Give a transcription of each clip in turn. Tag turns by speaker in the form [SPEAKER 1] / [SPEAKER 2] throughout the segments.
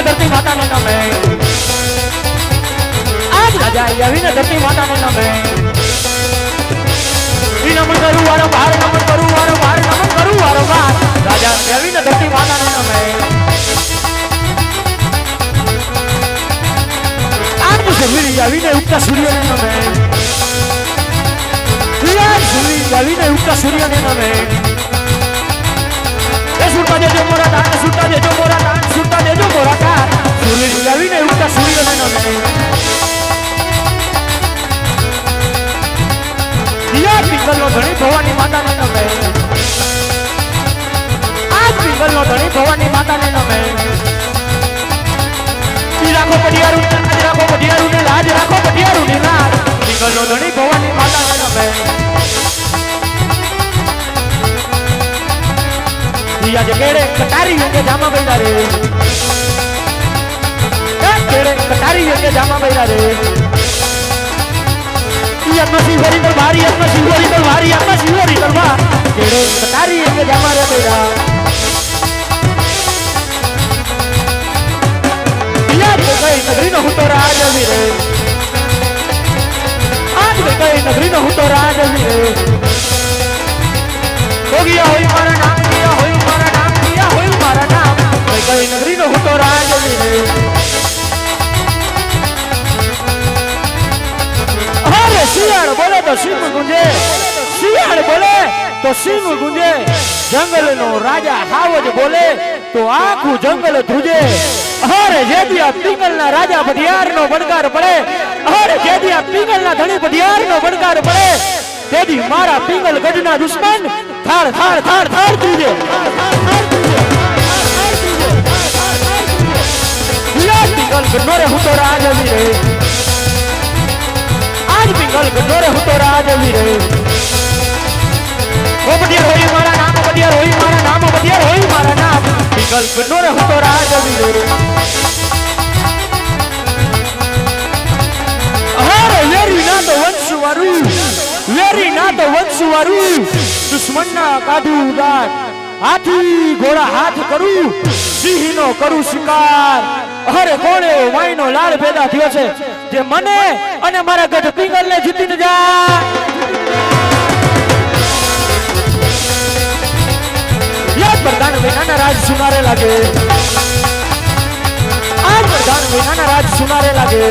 [SPEAKER 1] ना धरती माता मंगा मैं आज राजा यही ना धरती माता मंगा मैं नमन करू, वारो बार नमन करू, वारो बार नमन करू, वारो बार राजा यही ना धरती माता मंगा मैं आज तो मुझे मिल यही ना उठता सूर्य ने ना मैं सूर्य ने ना मैं એ સુરતા દેજો મોરા દાન સુરતા દેજો મોરા દાન સુરતા દેજો મોરા દાન સૂર્ય આવીને ઉગતા સૂર્યને નમે યાર પિંગલનો ધણી ભવાની માતાને નમે આજ પિંગલનો ધણી ભવાની માતાને નમે કટારી યોગે જામા બૈરા રે. કેડે કટારી યોગ્ય જામા બૈરા રે. શિવરી તો ભારી શિવરી પર ભારી શિવરી તો ભા કેડે કટારી યોગ્ય જામા રે બૈરા નગરી નો હું તો રાજ નગરી નો હું તો રાજ હોય મારા નામ તો સિંહ ગુંજે, શિયાળ બોલે તો સિંહ ગુંજે જંગલ નો રાજા હાવજ બોલે તો આખું જંગલ ધ્રુજે. અરે જેદિયા આ પિંગલ ના રાજા ભટિયાર નો બડકાર પડે, અરે જેદિયા આ પિંગલ ના ધણી ભટિયાર નો બડકાર પડે તેદી મારા પિંગલ ગઢ ના દુશ્મન થાળ થાળ થાળ થાળ ધ્રુજે. પિંગલ ગઢનો રે હું તો રાજ વીરે આજ પિંગલ ગઢોરે હું તો રાજવી રે ઓ બડિયાર હોય મારા નામ બડિયાર હોય મારા નામ બડિયાર હોય મારા નામ. પિંગલ ગઢોરે હું તો રાજવી રે હારે વેરી ના તો વંશ વારું. વેરી ના તો વંશ વારું. હાથી કરું. સિંહનો કરું શિકાર. અરે કોણે વાઈનો લાલ પેદા થયો છે? જે મને અને મારા ગઢ પિંગલ ને જીતીને જાય. પ્રધાન વિનાના રાજ સુનારે લાગે. આ પ્રધાન વિનાના રાજ સુનારે લાગે.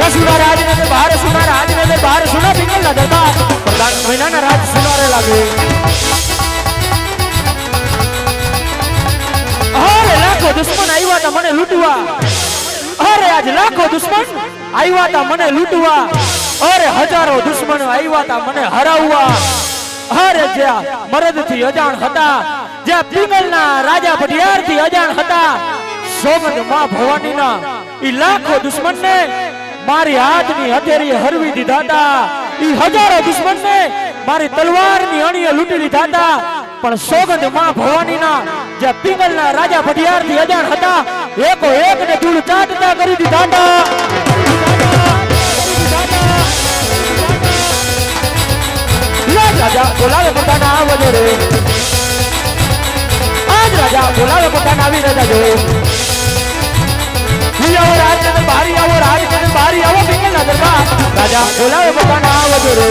[SPEAKER 1] રસુડા રાજ ને બહાર સુના રાજ ને બહાર સુના પિંગલ ના દરબાર પ્રધાન વિનાના રાજ સુનારે લાગે. દુશ્મન આવ્યા મને લૂંટવા. અરે આજ લાખો દુશ્મન આવ્યા તા મને લૂંટવા. અરે હજારો દુશ્મનો આવ્યા તા મને હરાવવા. અરે જ્યાં મરદથી અજાણ હતા જ્યાં પીમલ ના રાજા પટિયારથી અજાણ હતા સોમનમાં ભવાની ના ઈ લાખો દુશ્મન ને મારી હાથની હથેરી હરવી દીધા હતા. ઈ હજારો દુશ્મન ને મારી તલવારની અણીએ લૂંટી લીધા હતા. પણ સોગંદમાં ભવાની ના જે પીગલના રાજા ભટિયારથી અજાણ હતા, એકો એક ને ધૂળ ચાટતા કરી દીધા હતા. રાજ, બોલાવે પોતાના આવજો રે. આજ રાજા, બોલાવે પોતાના આવી રાજા જો આવો રાજ બારી આવો રાજ બારી આવો પિંગલ ના દરબાર. રાજા, બોલાવે પોતાના આવજો રે.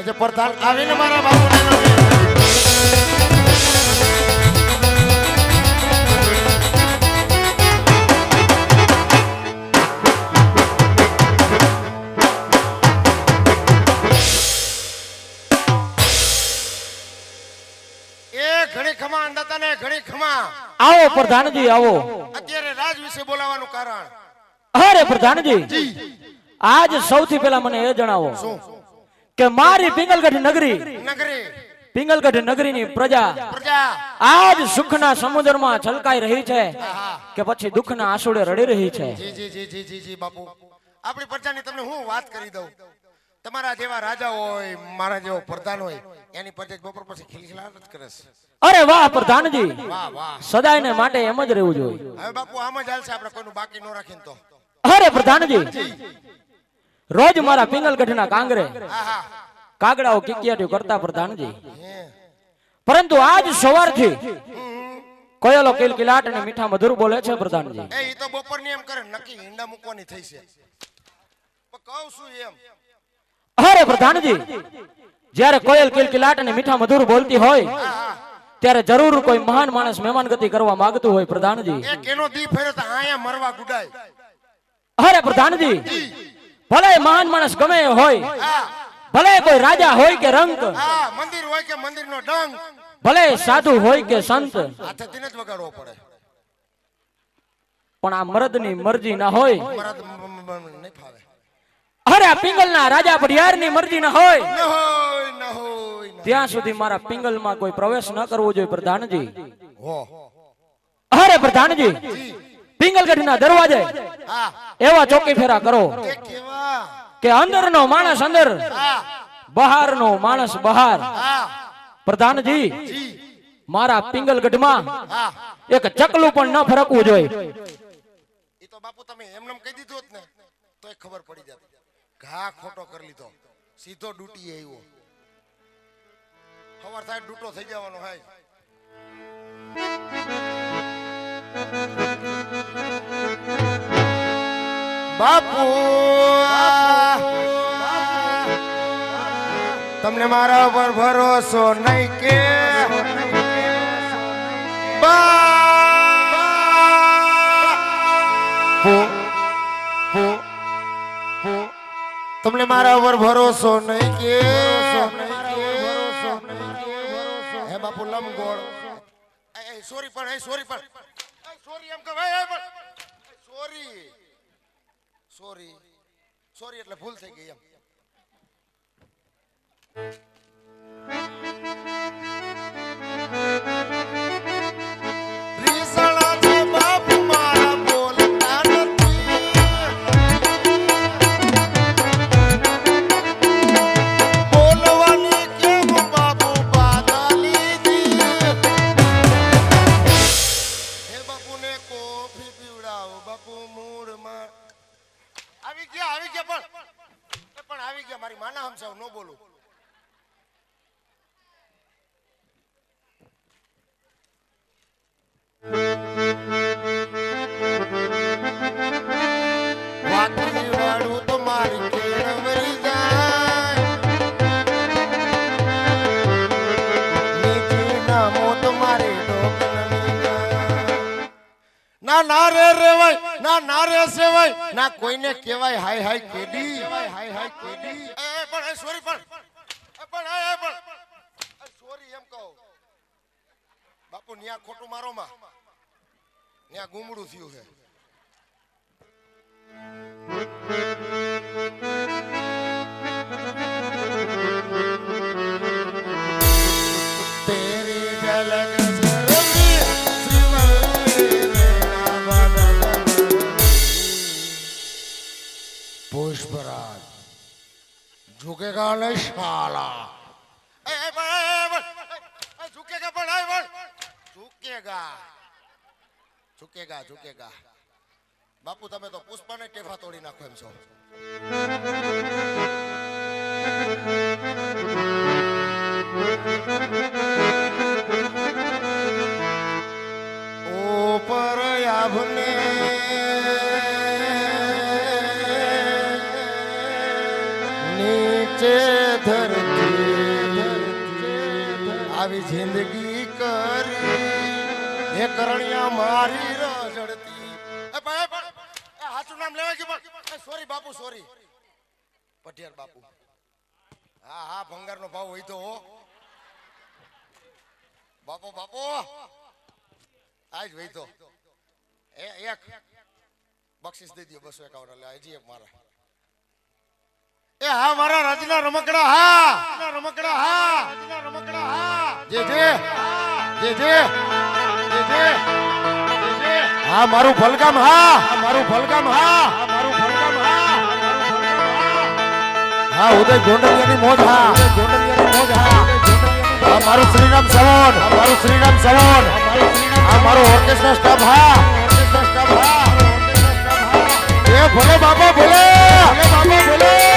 [SPEAKER 2] એ જે પ્રધાન આવીને મારા બાપુને ઘણી ખમા
[SPEAKER 1] આવો પ્રધાનજી આવો.
[SPEAKER 2] અત્યારે રાજ વિશે બોલાવાનું કારણ.
[SPEAKER 1] અરે પ્રધાનજી. આજ સૌથી પહેલા મને એ જણાવો.
[SPEAKER 2] શું?
[SPEAKER 1] કે મારી પિંગલગઢ નગરી
[SPEAKER 2] નગરી.
[SPEAKER 1] પિંગલગઢ નગરીની પ્રજા
[SPEAKER 2] પ્રજા.
[SPEAKER 1] આજ સુખના સમુદ્રમાં છલકાઈ રહી છે કે પછી દુઃખના આંસુડે રડી રહી છે.
[SPEAKER 2] જી જી જી જી જી જી બાપુ. આપણી પ્રજાની તમને હું વાત કરી દઉં. તમારા જેવા રાજા હોય મારા જેવો પ્રધાન હોય એની પ્રજા બપોર પછી ખિલખિલાટ કરે છે.
[SPEAKER 1] અરે વાહ પ્રધાનજી.
[SPEAKER 2] વાહ વાહ.
[SPEAKER 1] સદાયને માટે એમ જ રહેવું જોઈએ.
[SPEAKER 2] હવે બાપુ આમ જ હાલશે આપણે કોઈનું બાકી ન રાખીને તો.
[SPEAKER 1] અરે પ્રધાનજી. રોજ મારા પિંગલગઢના કાંગરે કાગડાઓ કિકિયાટીઓ કરતા પ્રધાનજી. પરંતુ આજ સવારથી કોયલો કિલકિલાટ અને મીઠા મધુર બોલે છે પ્રધાનજી.
[SPEAKER 2] એ ઈ તો બપોરની એમ કરે નક્કી ઈંડા મૂકવાની થઈ છે. કહું છું એમ.
[SPEAKER 1] અરે પ્રધાનજી જ્યારે કોયલ કિલકિલાટ અને મીઠા મધુર બોલતી હોય ત્યારે જરૂર કોઈ મહાન માણસ મહેમાન ગતિ કરવા માંગતું હોય પ્રધાનજી.
[SPEAKER 2] એ કેનો દી ફેરે તો આયા મરવા ગુડાય.
[SPEAKER 1] અરે પ્રધાનજી ભલે મહાન માણસ ગમે હોય ભલે કોઈ રાજા હોય કે રંક
[SPEAKER 2] મંદિર હોય કે મંદિરનો ડંગ.
[SPEAKER 1] ભલે સાધુ હોય કે સંત.
[SPEAKER 2] હાથેથી જ વગાડવો પડે.
[SPEAKER 1] પણ આ મર્દની મરજી ના હોય.
[SPEAKER 2] મ- મ- મ-
[SPEAKER 1] અરે પિંગલ પિંગલના રાજા પડિયારની મરજી ના હોય.
[SPEAKER 2] ન હોય ન ન
[SPEAKER 1] ત્યાં સુધી મારા પિંગલમાં કોઈ પ્રવેશ ન કરવો જોઈએ પ્રધાનજી. અરે પ્રધાનજી પિંગલગઢના દરવાજે એવા ચોકી ફેરા કરો. કે અંદરનો માણસ અંદર બહારનો માણસ બહાર. પ્રધાનજી મારા પિંગલગઢમાં એક ચકલું પણ ન ફરકવું જોઈએ.
[SPEAKER 2] એ તો બાપુ તમે એમને કહી દીધું હોત ને તો ખબર પડી જાત. ઘા ખોટો કરી લીધો. સીધો ડૂટી આવ્યો. ખબર થાય ડૂટો થઈ જવાનો હાય. બાપુ તમને મારા પર ભરોસો નહીં કે? તમને મારા ઉપર ભરોસો નહીં કે? હે બાપુ લમગોળ સોરી પણ સોરી પણ. સોરી એમ કહે સોરી સોરી. સોરી એટલે ભૂલ થઈ ગઈ એમ. મારી ડોક ન જાય. ના ના રે રેવાય, ના ના રે સેવાય, ના કોઈને કહેવાય હાય હાય કેડી હાય હાય કેડી એ એ પણ સોરી પણ એ પણ એ એ પણ સોરી એમ કહો બાપુ ન્યા ખોટું મારો માં ન્યા ગુમડું થયું છે ઝુકેગા ઝુકેગા બાપુ, તમે તો પુષ્પાને ટેફા તોડી નાખો એમ છો. નીચે ધરતી, આવી જિંદગી કરી, હે કરણિયા મારી લેવાય કે પણ સોરી બાપુ. સોરી પટિયાર મારા. એ, હા, મારા રાજના રમકડા, હા. રમકડા હા. રમકડા, હા. જે જે. જે જે. જે જે. હા મારું ફલગામ હા. મારું ફલગામ હા. મારું ફલગામ હા. હા ઉદય ગોંડલિયાની મોજ હા. ગોંડલિયાની મોજ હા. હા મારું શ્રીરામ સવન મારું શ્રીરામ સવન હા મારું ઓર્કેસ્ટ્રા સ્ટાફ હા. ઓર્કેસ્ટ્રા સ્ટાફ હા. એ ભલે બાપા ભલે. ભલે બાપા ભલે.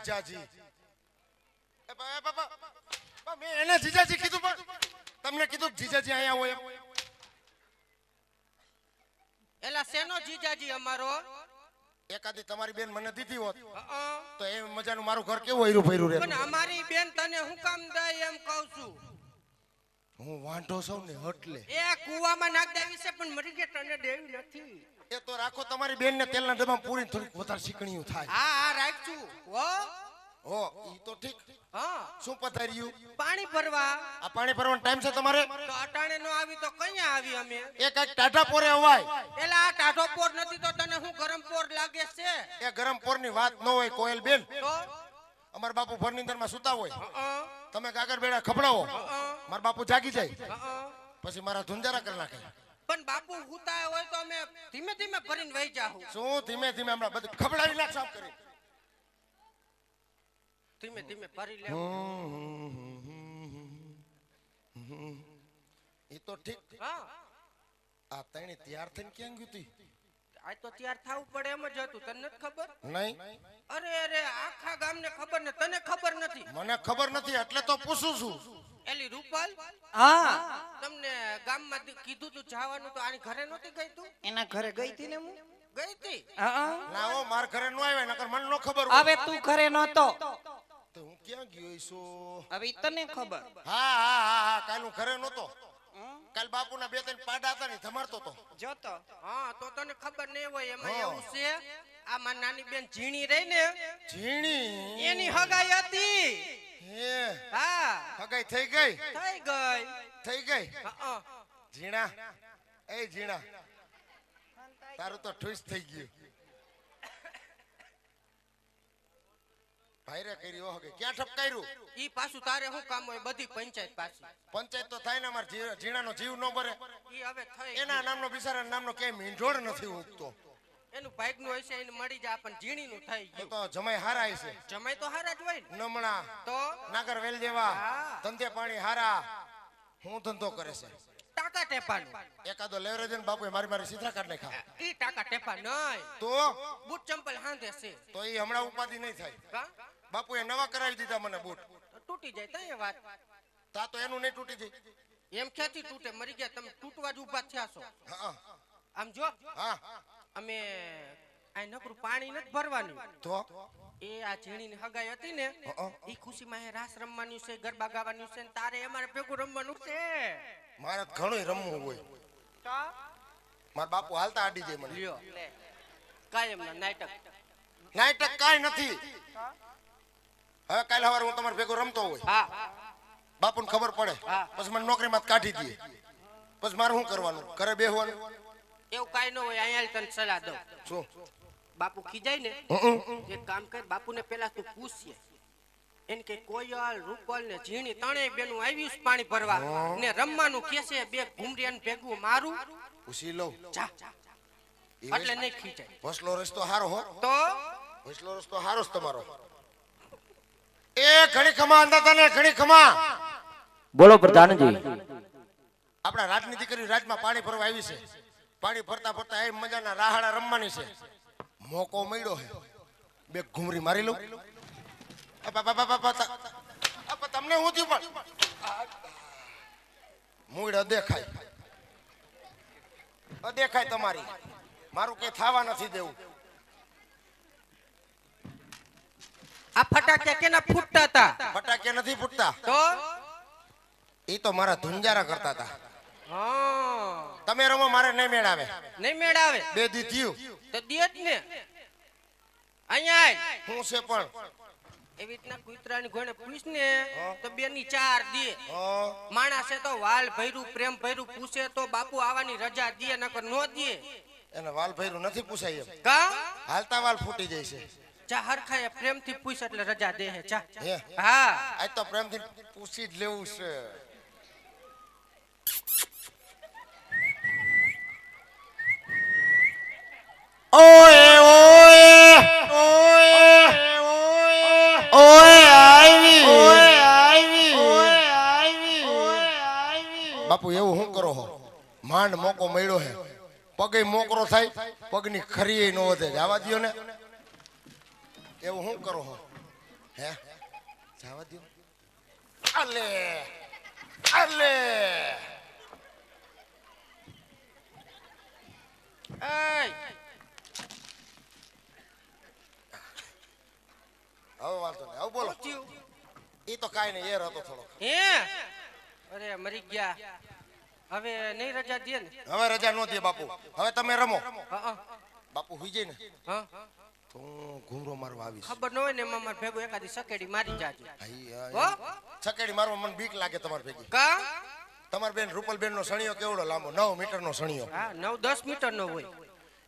[SPEAKER 2] જીજાજી. મેં એને જીજાજી કીધું પણ તમને કીધું જીજાજી અહીંયા હોય
[SPEAKER 3] એલા શેનો જીજાજી અમારો?
[SPEAKER 2] એકાદી તમારી બેન મને દીધી હોત તો એ મજાનું મારું ઘર કેવું હૈરું ફૈરું
[SPEAKER 3] પણ
[SPEAKER 2] રહેતું
[SPEAKER 3] અમારી બેન તને હું કામ દે એમ કહું છું?
[SPEAKER 2] હું વાંઢો સૌ ને હટલે.
[SPEAKER 3] એ કુવામાં નાખ દેવી છે પણ મરી ગયા તને દેવી નથી.
[SPEAKER 2] એ તો રાખો તમારી બેન ને તેલના ડબ્બામાં પૂરી થોડીક વધારે શીકણીયું થાય.
[SPEAKER 3] હા હા રાખજું. ઓ
[SPEAKER 2] ઓ ઈ તો ઠીક.
[SPEAKER 3] હા.
[SPEAKER 2] શું પથાર્યું
[SPEAKER 3] પાણી ભરવા.
[SPEAKER 2] આ પાણી ભરવાનો ટાઈમ છે તમારે?
[SPEAKER 3] તો અટાણે નો આવી તો કયા આવી અમે?
[SPEAKER 2] એ કંઈક ટાટા પોરે અવાય.
[SPEAKER 3] એલા આ ટાઢો પોર નથી તો તને હું ગરમ પોર લાગે છે?
[SPEAKER 2] એ ગરમ પોરની વાત ન હોય કોયલ બેન
[SPEAKER 3] તો?
[SPEAKER 2] અમાર બાપુ ફર્નિચરમાં સુતા હોય. તમે કાગર બેડા ખબડાવો
[SPEAKER 3] અ,
[SPEAKER 2] મારા બાપુ જાગી જાય. પછી મારા ધુંજારા કરી નાખે.
[SPEAKER 3] પણ બાપુ હુતા હોય તો અમે ધીમે ધીમે ભરીને વહી જાહું.
[SPEAKER 2] શું? ધીમે ધીમે હમણાં બધું ખબડાવી નાખ સાફ કરી.
[SPEAKER 3] ધીમે ધીમે ભરી લે.
[SPEAKER 2] એ તો ઠીક
[SPEAKER 3] હા.
[SPEAKER 2] આ તણે તૈયાર થઈને ક્યાં ગયું તી?
[SPEAKER 3] આ તો તૈયાર થવું પડે એમ જ હતું. તને નથી ખબર?
[SPEAKER 2] નહીં.
[SPEAKER 3] અરે અરે આખા ગામને ખબર ને તને ખબર નથી.
[SPEAKER 2] મને ખબર નથી એટલે તો પૂછું છું.
[SPEAKER 3] એલી રૂપાલ?
[SPEAKER 4] હા.
[SPEAKER 3] તમને ગામમાં કીધું તું જવાનું તો આની ઘરે નહોતી ગઈ તું?
[SPEAKER 4] એના ઘરે ગઈ હતી ને હું?
[SPEAKER 3] ગઈ હતી
[SPEAKER 4] હા
[SPEAKER 2] ના હો માર ઘરે નો આવે નકર મને નો ખબર
[SPEAKER 4] હવે તું ઘરે નહોતો.
[SPEAKER 2] તો હું ક્યાં ગયો છું
[SPEAKER 4] હવે તને ખબર.
[SPEAKER 2] હા હા હા હા કાલ હું ઘરે નહોતો? કાલ બાપુના બે ત્રણ પાડા હતા ને ધમારતો તો
[SPEAKER 4] જોતો.
[SPEAKER 3] હા તો તને ખબર નહીં હોય એમાં એવું છે આ મારી નાની બેન ઝીણી રહી ને
[SPEAKER 2] ઝીણી?
[SPEAKER 3] એની હગાઈ હતી.
[SPEAKER 2] હે હગાઈ થઈ ગઈ?
[SPEAKER 3] થઈ ગઈ.
[SPEAKER 2] થઈ ગઈ? ઝીણા? એ ઝીણા. તારું તો ઠુસ થઈ ગયું. ભાઈરે કરી હો કે ક્યાં ઠપકાર્યું?
[SPEAKER 3] ઈ પાછું તારે શું કામ હોય? બધી પંચાયત પાછી.
[SPEAKER 2] પંચાયત તો થાય ને અમાર ઝીણાનો જીવ ન બરે
[SPEAKER 3] ઈ હવે થઈ
[SPEAKER 2] એના નામનો બિચારા નામનો ક્યાંય મીંઢોળ નથી ઉગતો.
[SPEAKER 3] એનું ભાઈકનું હશે એને મળી જાય પણ ઝીણી નું થઈ
[SPEAKER 2] તો
[SPEAKER 3] ગયું.
[SPEAKER 2] તો જમાઈ હારા છે.
[SPEAKER 3] જમાઈ તો હારા જ હોય ને.
[SPEAKER 2] નમણા
[SPEAKER 3] તો?
[SPEAKER 2] નાગર વેલ જેવા. ધંધે પાણી હારા હું ધંધો કરે છે.
[SPEAKER 3] ટાકા ટેપાનું.
[SPEAKER 2] એકાદો લેવરેજ ને બાપુએ મારી મારી સીધા કાઢ નાખ્યા.
[SPEAKER 3] ઈ ટાકા ટેપા નહીં.
[SPEAKER 2] તો?
[SPEAKER 3] બૂટ ચંપલ હાંધે છે.
[SPEAKER 2] તો એ હમણાં ઉપાધિ નહીં થાય.
[SPEAKER 3] બાપુ
[SPEAKER 2] બાપુએ નવા કરાવી દીધા મને બૂટ.
[SPEAKER 3] તૂટી જાય તઈ વાત.
[SPEAKER 2] તા તો એનું નહીં તૂટી જાય.
[SPEAKER 3] એમ ક્યાંથી તૂટે? મરી ગયા તમે. તૂટવા જ ઊભા થયા છો. આમ જો.
[SPEAKER 2] હા.
[SPEAKER 3] અમે આ નકરું પાણી નથી ભરવાનું.
[SPEAKER 2] તો?
[SPEAKER 3] એ આ ઝીણીની હગાઈ હતી ને એ ખુશીમાં એ રાસ રમવાનું છે ગરબા ગાવાનું છે ને તારે અમારે ભેગું રમવાનું છે.
[SPEAKER 2] મારે તો ઘણું રમવું હોય. મારા બાપુ હાલતા આડી જાય મને.
[SPEAKER 3] લ્યો. કાયમ એમના નાટક.
[SPEAKER 2] નાટક કાંઈ નથી. હવે કાલ સવારે હું તમારે ભેગો રમતો હોય.
[SPEAKER 3] હા.
[SPEAKER 2] બાપુને ખબર પડે. પછી મને નોકરીમાં કાઢી દે. પછી મારે શું કરવાનું? ઘરે બેહવાનું?
[SPEAKER 3] એવું કાઈ ન હોય અહીંયા તને સલાહ દઉં.
[SPEAKER 2] શું
[SPEAKER 3] બાપુ ખીજાય ને. એક કામ કર બાપુને પેલા તું પૂછીએ એને કે કોયલ રૂપલ ને ઝીણી ત્રણેય બેનું આવ્યું પાણી ભરવા ને રમવાનું કે છે બે ઘુમરિયાને ભેગું મારું.
[SPEAKER 2] પૂછી લઉં.
[SPEAKER 3] જા. એટલે નહીં ખીજાય.
[SPEAKER 2] ભસલો રસ્તો હારો હો.
[SPEAKER 3] તો?
[SPEAKER 2] ભસલો રસ્તો હારો જ તમારો. એ ઘણી ખમા અંદર તને ઘણી ખમા.
[SPEAKER 1] બોલો પ્રધાનજી.
[SPEAKER 2] આપણા રાજની દીકરી રાજમાં પાણી ભરવા આવી છે. પાણી ફરતા ફરતા એ મજાના રાહડા રમવાની છે. મોકો મળ્યો હે. બે ઘુમરી મારી લઉં. તમને હું થયું પણ? મૂળ અદેખાય. અદેખાય તમારી. મારું કઈ થવા નથી દેવું.
[SPEAKER 3] આ ફટાકડા કેના ફૂટતા હતા
[SPEAKER 2] ફટાકે નથી ફૂટતા.
[SPEAKER 3] તો?
[SPEAKER 2] એ તો મારા ધુંજારા કરતા હતા
[SPEAKER 3] હા.
[SPEAKER 2] તમે રમો મારે નહીં મેળાવે.
[SPEAKER 3] નહીં મેળાવે?
[SPEAKER 2] બે દી થયું.
[SPEAKER 3] તો જ ને. અહીંયા.
[SPEAKER 2] હું છે પણ?
[SPEAKER 3] એવી રીતના કૂતરાની ઘોડે પૂછ ને તો બે ની ચાર દે. માણસે તો વાલ ભૈરું પ્રેમ ભૈરું પૂછે તો બાપુ આવવાની રજા દે નકર નો દે.
[SPEAKER 2] એને વાલ ભૈરું નથી પૂછાય એમ.
[SPEAKER 3] કા?
[SPEAKER 2] હાલતા વાલ ફૂટી જાય છે.
[SPEAKER 3] જા હરખાએ પ્રેમથી પૂછ એટલે રજા દે હે ચા
[SPEAKER 2] હા. આજ તો પ્રેમથી પૂછી જ લેવું છે. બાપુ એવું શું કરો હો? માંડ મોકો મળ્યો હે. પગે મોકરો થાય પગની ખરી ન વધે. જવા દ્યો ને. એવું શું કરો હો? હે? જવા દો અલે! અલે! હવે વાંધો નહીં. હવે બોલો. એ તો કાંઈ નહીં. એર હતો થોડો
[SPEAKER 3] હે? અરે મરી ગયા. હવે નહીં રજા દે ને.
[SPEAKER 2] હવે રજા નો દે બાપુ. હવે તમે રમો. બાપુ હુઈ જાય ને
[SPEAKER 3] હા.
[SPEAKER 2] તો હું ઘૂમરો મારવા આવીશ.
[SPEAKER 3] ખબર ન હોય ને એમાં મારે ભેગું એકાદી સકેડી મારી જાજો. હો?
[SPEAKER 2] મારવા મને બીક લાગે તમારે ભેગી.
[SPEAKER 3] કા?
[SPEAKER 2] તમારી બેન રૂપલ બેન નો સણિયો કેવડો લાંબો? નવ મીટર નો સણિયો
[SPEAKER 3] નવ દસ મીટર નો હોય.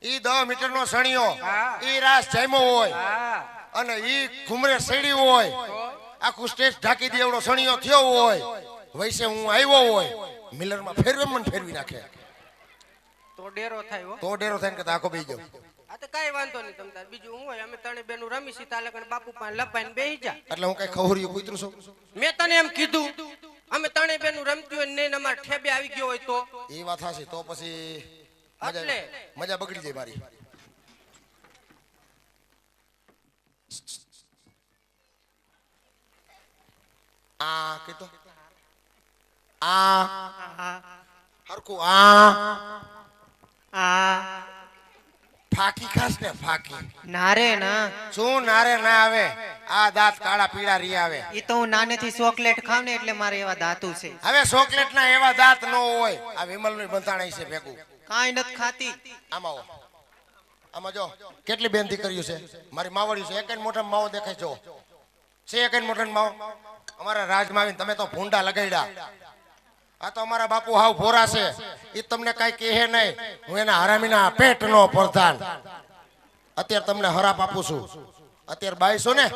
[SPEAKER 2] ઈ દસ મીટર નો સણિયો ઈ રાસ જામ્યો હોય. અને ઈ ઘુમરે સડી હોય. આખું સ્ટેજ ઢાંકી દે એવડો સણિયો થયો હોય. વૈસે હું આવ્યો હોય. મિલરમાં ફેરવે મને ફેરવી નાખે.
[SPEAKER 3] તો ડેરો થાય હો.
[SPEAKER 2] તો ડેરો થાય કે આખો બેહી જાવ
[SPEAKER 3] આ તો કાઈ વાંધો નહીં તમ તાર. બીજું હું હોય અમે ત્રણે બેનું રમી સીતા લગન બાપુ પાસે લપાઈને બેહી જા.
[SPEAKER 2] એટલે હું કઈ ખવરિયું કૂતરું છું?
[SPEAKER 3] મેં તને એમ કીધું અમે ત્રણેય બેનું રમતી હોય ને અમારે ઠેબે આવી ગયો હોય તો.
[SPEAKER 2] એ વાત હશે તો પછી મજા
[SPEAKER 3] એટલે?
[SPEAKER 2] મજા બગડી જાય મારી. આ કીધો? આ. હરકું આ. આ ફાકી ખાસ ને ફાકી.
[SPEAKER 4] નારે ના.
[SPEAKER 2] શું નારે ના આવે? આ દાંત કાળા પીળા રી આવે.
[SPEAKER 4] એ તો હું નાનેથી ચોકલેટ ખાવ ને એટલે મારે એવા દાંતુ છે.
[SPEAKER 2] હવે ચોકલેટ ના એવા દાંત ન હોય. આ વિમલનું બંધાણ છે ભેગું.
[SPEAKER 4] કાંઈ નથી ખાતી.
[SPEAKER 2] આમાં આવો. આમાં જો કેટલી બેન દીકરીઓ છે? મારી માવડી છે. એક જ મોટા માવો દેખાય જો. છે એક જ મોટા માવો. અમારા રાજમાં આવીને તમે તો ભૂંડા લગાડ્યા. આ તો અમારા બાપુ હાવ ભોરા છે. એ તમને કઈ કહે નહીં. હું એના હરામીના પેટનો પ્રધાન. અત્યારે તમને હરાપ આપું છું. અત્યારે બાઈસો ને?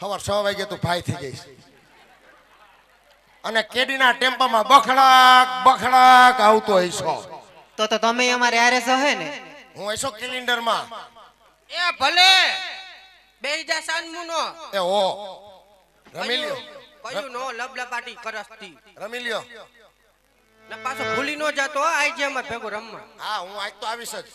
[SPEAKER 2] સવાર છ વાગે તું ભાઈ થઈ જઈશ. અને કેડીના ટેમ્પામાં બખડાક બખડાક આવતો હશો
[SPEAKER 4] તો તો તમે અમારે આરે સહે ને?
[SPEAKER 2] હું હશો કેલેન્ડરમાં.
[SPEAKER 3] એ ભલે. બેજા સાનમુનો
[SPEAKER 2] એ ઓ રમી લ્યો.
[SPEAKER 3] કયું નો લબલબાટી કરસતી.
[SPEAKER 2] રમી લ્યો.
[SPEAKER 3] ને પાછો ભૂલી નો જતો આઈ જેમ ભેગો રમવા.
[SPEAKER 2] હા હું આજ તો આવીશ જ.